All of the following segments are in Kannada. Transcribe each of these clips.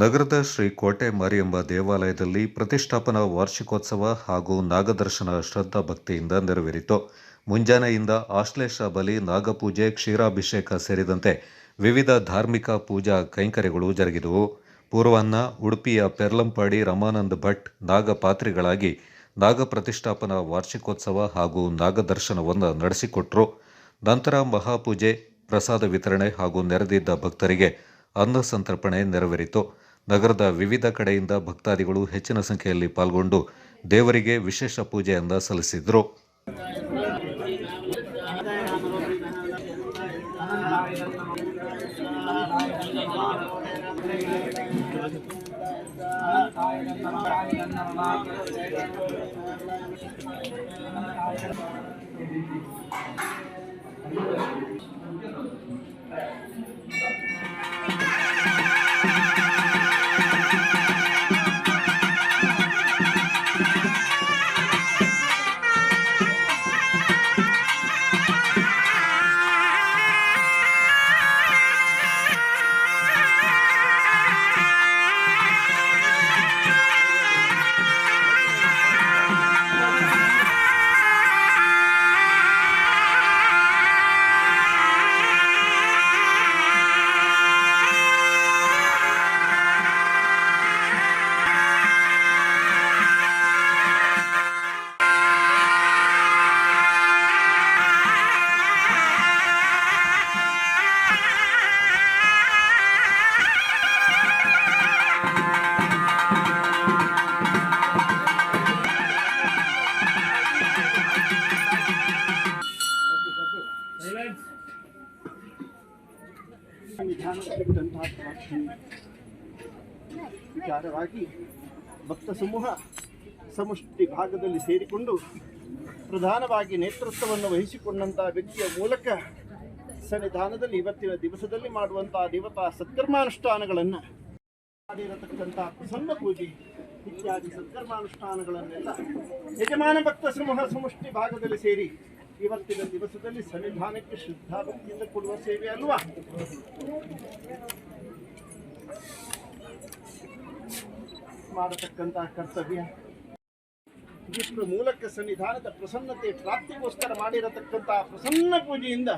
ನಗರದ ಶ್ರೀ ಕೋಟೆ ಮಾರಿಯಂಬ ದೇವಾಲಯದಲ್ಲಿ ಪ್ರತಿಷ್ಠಾಪನಾ ವಾರ್ಷಿಕೋತ್ಸವ ಹಾಗೂ ನಾಗದರ್ಶನ ಶ್ರದ್ಧಾ ಭಕ್ತಿಯಿಂದ ನೆರವೇರಿತು. ಮುಂಜಾನೆಯಿಂದ ಆಶ್ಲೇಷ ಬಲಿ, ನಾಗಪೂಜೆ, ಕ್ಷೀರಾಭಿಷೇಕ ಸೇರಿದಂತೆ ವಿವಿಧ ಧಾರ್ಮಿಕ ಪೂಜಾ ಕೈಂಕರ್ಯಗಳು ಜರುಗಿದವು. ಪೂರ್ವಾಹ್ನ ಉಡುಪಿಯ ಪೆರ್ಲಂಪಾಡಿ ರಮಾನಂದ್ ಭಟ್ ನಾಗಪಾತ್ರಿಗಳಾಗಿ ನಾಗ ಪ್ರತಿಷ್ಠಾಪನಾ ವಾರ್ಷಿಕೋತ್ಸವ ಹಾಗೂ ನಾಗದರ್ಶನವನ್ನು ನಡೆಸಿಕೊಟ್ಟರು ನಂತರ ಮಹಾಪೂಜೆ, ಪ್ರಸಾದ ವಿತರಣೆ ಹಾಗೂ ನೆರೆದಿದ್ದ ಭಕ್ತರಿಗೆ ಅನ್ನ ಸಂತರ್ಪಣೆ ನೆರವೇರಿತು. ನಗರದ ವಿವಿಧ ಕಡೆಯಿಂದ ಭಕ್ತಾದಿಗಳು ಹೆಚ್ಚಿನ ಸಂಖ್ಯೆಯಲ್ಲಿ ಪಾಲ್ಗೊಂಡು ದೇವರಿಗೆ ವಿಶೇಷ ಪೂಜೆಯಿಂದ ಸಲ್ಲಿಸಿದರು. ವಿಚಾರವಾಗಿ ಭಕ್ತ ಸಮೂಹ ಸಮಷ್ಟಿ ಭಾಗದಲ್ಲಿ ಸೇರಿಕೊಂಡು ಪ್ರಧಾನವಾಗಿ ನೇತೃತ್ವವನ್ನು ವಹಿಸಿಕೊಂಡಂತಹ ವ್ಯಕ್ತಿಯ ಮೂಲಕ ಸನ್ನಿಧಾನದಲ್ಲಿ ಇವತ್ತಿನ ದಿವಸದಲ್ಲಿ ಮಾಡುವಂತಹ ದೇವತಾ ಸತ್ಕರ್ಮಾನುಷ್ಠಾನಗಳನ್ನು ಮಾಡಿರತಕ್ಕಂತಹ ಪ್ರಸನ್ನ ಪೂಜೆ ಇತ್ಯಾದಿ ಸತ್ಕರ್ಮಾನುಷ್ಠಾನಗಳನ್ನೆಲ್ಲ ಯಜಮಾನ ಭಕ್ತ ಸಮೂಹ ಸಮಷ್ಟಿ ಭಾಗದಲ್ಲಿ ಸೇರಿ ಇವತ್ತಿನ ದಿವಸದಲ್ಲಿ ಸನ್ನಿಧಾನಕ್ಕೆ ಭಕ್ತಿಯಿಂದ ಕೊಡುವ ಸೇವೆ ಅಲ್ವಾ? ಮಾಡತಕ್ಕಂತಹ ಕರ್ತವ್ಯ. ವಿಷ್ಣು ಮೂಲಕ ಸನ್ನಿಧಾನದ ಪ್ರಸನ್ನತೆ ಪ್ರಾಪ್ತಿಗೋಸ್ಕರ ಮಾಡಿರತಕ್ಕಂತಹ ಪ್ರಸನ್ನ ಪೂಜೆಯಿಂದ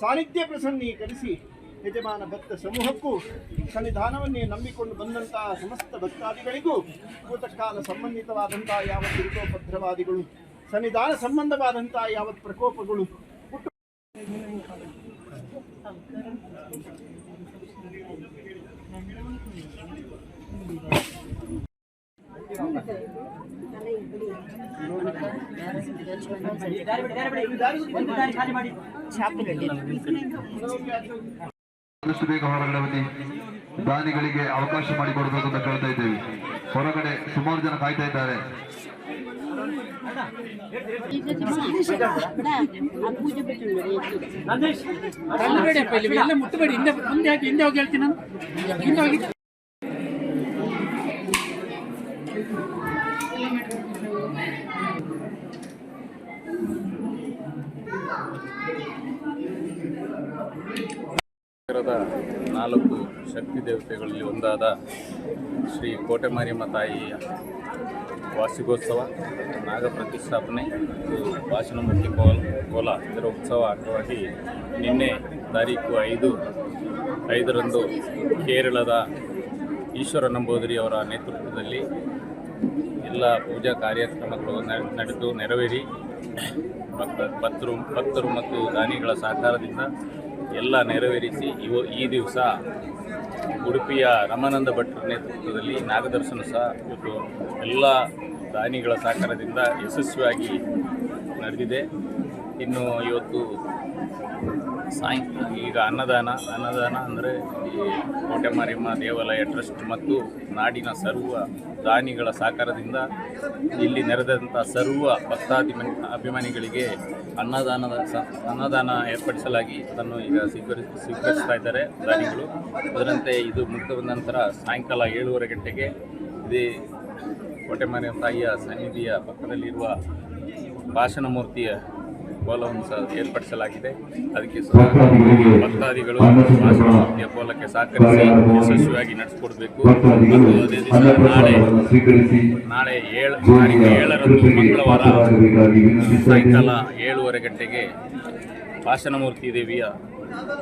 ಸಾನ್ನಿಧ್ಯ ಪ್ರಸನ್ನೀಕರಿಸಿ ಯಜಮಾನ ಭಕ್ತ ಸಮೂಹಕ್ಕೂ ಸನ್ನಿಧಾನವನ್ನೇ ನಂಬಿಕೊಂಡು ಬಂದಂತಹ ಸಮಸ್ತ ಭಕ್ತಾದಿಗಳಿಗೂ ಭೂತಕಾಲ ಸಂಬಂಧಿತವಾದಂತಹ ಯಾವ ದುರಿತೋಪದ್ರವಾದಿಗಳು ಸನ್ನಿಧಾನ ಸಂಬಂಧವಾದಂತಹ ಯಾವ ಪ್ರಕೋಪಗಳು ದಾನಿಗಳಿಗೆ ಅವಕಾಶ ಮಾಡಿಕೊಡಬೇಕು ಅಂತ ಕೇಳ್ತಾ ಇದ್ದೇವೆ. ಹೊರಗಡೆ ಸುಮಾರು ಜನ ಕಾಯ್ತಾ ಇದ್ದಾರೆ. ತಳ್ಳಬೇಡಿಯಪ್ಪ ಇಲ್ಲಿ ಎಲ್ಲ ಮುಟ್ಟಬೇಡಿ ಹಿಂದೆ ಮುಂದೆ ಹಾಕಿ ಹಿಂದೆ ಹೋಗಿ ಹೇಳ್ತೀನಿ ನಾನು ಹಿಂದೆ ಹೋಗಿ ನಾಲ್ಕು ಶಕ್ತಿ ದೇವತೆಗಳಲ್ಲಿ ಒಂದಾದ ಶ್ರೀ ಕೋಟೆ ಮಾರಿಯಮ್ಮ ತಾಯಿಯ ವಾರ್ಷಿಕೋತ್ಸವ, ನಾಗ ಪ್ರತಿಷ್ಠಾಪನೆ ಭಾಷಣ ಮುಖ್ಯ ಕೋಲ ಕೋಲ ಇದರ ಉತ್ಸವ ಅಂಗವಾಗಿ ನಿನ್ನೆ ತಾರೀಕು ಐದು, ಐದರಂದು ಕೇರಳದ ಈಶ್ವರ ನಂಬೋದರಿ ಅವರ ನೇತೃತ್ವದಲ್ಲಿ ಎಲ್ಲ ಪೂಜಾ ಕಾರ್ಯಕ್ರಮಗಳು ನಡೆದು ನೆರವೇರಿ. ಭಕ್ತ, ಭಕ್ತರು ಭಕ್ತರು ಮತ್ತು ದಾನಿಗಳ ಸಹಕಾರದಿಂದ ಎಲ್ಲ ನೆರವೇರಿಸಿ ಇವ, ಈ ದಿವಸ ಉಡುಪಿಯ ರಮಾನಂದ ಭಟ್ರ ನೇತೃತ್ವದಲ್ಲಿ ನಾಗದರ್ಶನ ಸಹ ಇವತ್ತು ಎಲ್ಲ ದಾನಿಗಳ ಸಹಕಾರದಿಂದ ಯಶಸ್ವಿಯಾಗಿ ನಡೆದಿದೆ. ಇನ್ನು ಇವತ್ತು ಸಾಯಂಕಾಲ ಈಗ ಅನ್ನದಾನ ಅನ್ನದಾನ ಅಂದರೆ ಈ ಕೋಟೆ ಮಾರಿಯಮ್ಮ ದೇವಾಲಯ ಟ್ರಸ್ಟ್ ಮತ್ತು ನಾಡಿನ ಸರ್ವ ದಾನಿಗಳ ಸಹಕಾರದಿಂದ ಇಲ್ಲಿ ನೆರೆದಂಥ ಸರ್ವ ಭಕ್ತಾಭಿಮ ಅಭಿಮಾನಿಗಳಿಗೆ ಅನ್ನದಾನದ ಸ, ಅನ್ನದಾನ ಏರ್ಪಡಿಸಲಾಗಿ ಅದನ್ನು ಈಗ ಸ್ವೀಕರಿ, ಸ್ವೀಕರಿಸ್ತಾ ಇದ್ದಾರೆ ದಾನಿಗಳು. ಅದರಂತೆ ಇದು ಮುಗಿದ ನಂತರ ಸಾಯಂಕಾಲ ಏಳುವರೆ ಗಂಟೆಗೆ ಇದೇ ಕೋಟೆ ಮಾರಿಯಮ್ಮ ತಾಯಿಯ ಸನ್ನಿಧಿಯ ಪಕ್ಕದಲ್ಲಿರುವ ಭಾಷಣ ಮೂರ್ತಿಯ ಕೋಲವನ್ನು ಸಹ ಏರ್ಪಡಿಸಲಾಗಿದೆ. ಅದಕ್ಕೆ ಸಹ ಭಕ್ತಾದಿಗಳು ವಾಸನಮೂರ್ತಿಯ ಕೋಲಕ್ಕೆ ಸಹಕರಿಸಿ ಯಶಸ್ವಿಯಾಗಿ ನಡೆಸಿಕೊಡ್ಬೇಕು. ಮತ್ತು ಅದೇ ದಿವಸ ನಾಳೆ ನಾಳೆ ಏಳು ತಾರೀಕು ಏಳರಂದು ಮಂಗಳವಾರ ಸಾಯಂಕಾಲ ಏಳುವರೆ ಗಂಟೆಗೆ ಭಾಷಣಮೂರ್ತಿ ದೇವಿಯ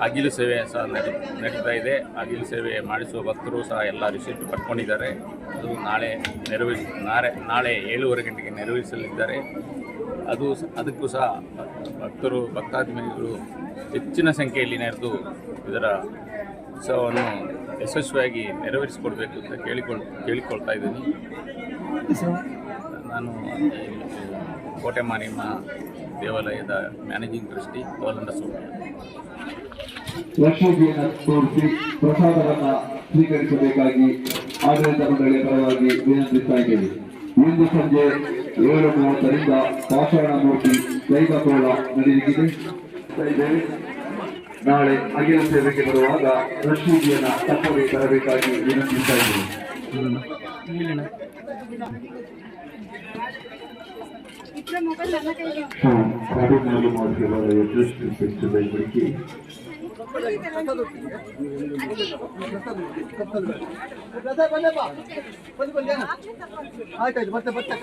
ಅಗಿಲು ಸೇವೆ ಸಹ ನಡಿ ನಡೀತಾ ಇದೆ. ಅಗಿಲು ಸೇವೆ ಮಾಡಿಸುವ ಭಕ್ತರು ಸಹ ಎಲ್ಲ ರಿಸಿಪ್ಟ್ ಪಡ್ಕೊಂಡಿದ್ದಾರೆ. ಅದು ನಾಳೆ ನೆರವೇರಿಸ ನಾಳೆ ನಾಳೆ ಏಳುವರೆ ಗಂಟೆಗೆ ನೆರವೇರಿಸಲಿದ್ದಾರೆ. ಅದು ಅದಕ್ಕೂ ಸಹ ಭಕ್ತರು, ಭಕ್ತಾಭಿಮಾನಿಗಳು ಹೆಚ್ಚಿನ ಸಂಖ್ಯೆಯಲ್ಲಿ ನೆರೆದು ಇದರ ಉತ್ಸವವನ್ನು ಯಶಸ್ವಿಯಾಗಿ ನೆರವೇರಿಸಿಕೊಡ್ಬೇಕು ಅಂತ ಕೇಳಿಕೊಳ್, ಕೇಳಿಕೊಳ್ತಾ ಇದ್ದೀನಿ. ನಾನು ಕೋಟೆ ಮಾರಿಯಮ್ಮ ದೇವಾಲಯದ ಮ್ಯಾನೇಜಿಂಗ್ ಟ್ರಸ್ಟಿ ಪ್ರಸಾದವನ್ನು ತೋರಿಸಿ ಪ್ರಸಾದವನ್ನ ಸ್ವೀಕರಿಸಬೇಕಾಗಿ ಆಡಳಿತ ಮಂಡಳಿಯ ಪರವಾಗಿ ವಿನಂತಿಸ್ತಾ ಇದ್ದೇವೆ ಇಂದು ಸಂಜೆ ಏಳು ಮೂವತ್ತರಿಂದ ಪಾಷಾಣ ಮೂರ್ತಿ ಕೈಗಕೋಳ ನಡೆಯಲಿದೆ. ಇದ್ದೇವೆ. ನಾಳೆ ಅಗಿಲ ಸೇವೆಗೆ ಬರುವಾಗ ರಶ್ಮಿಜಿಯನ್ನ ತಪ್ಪದೆ ಬರಬೇಕಾಗಿ ವಿನಂತಿಸ್ತಾ ಇದ್ದೇವೆ ಹ್ಮ್, ಕಾಡಿನಾಡು ಮಾರ್ಗವಾದ ದೃಷ್ಟಿ ಬೆಚ್ಚದೈವರಿಗೆ ಬಂದೆ ಬಾ ಬಂದು ಬಂದೆ ಆಯ್ತಾಯ್ತು ಮತ್ತೆ ಮತ್ತೆ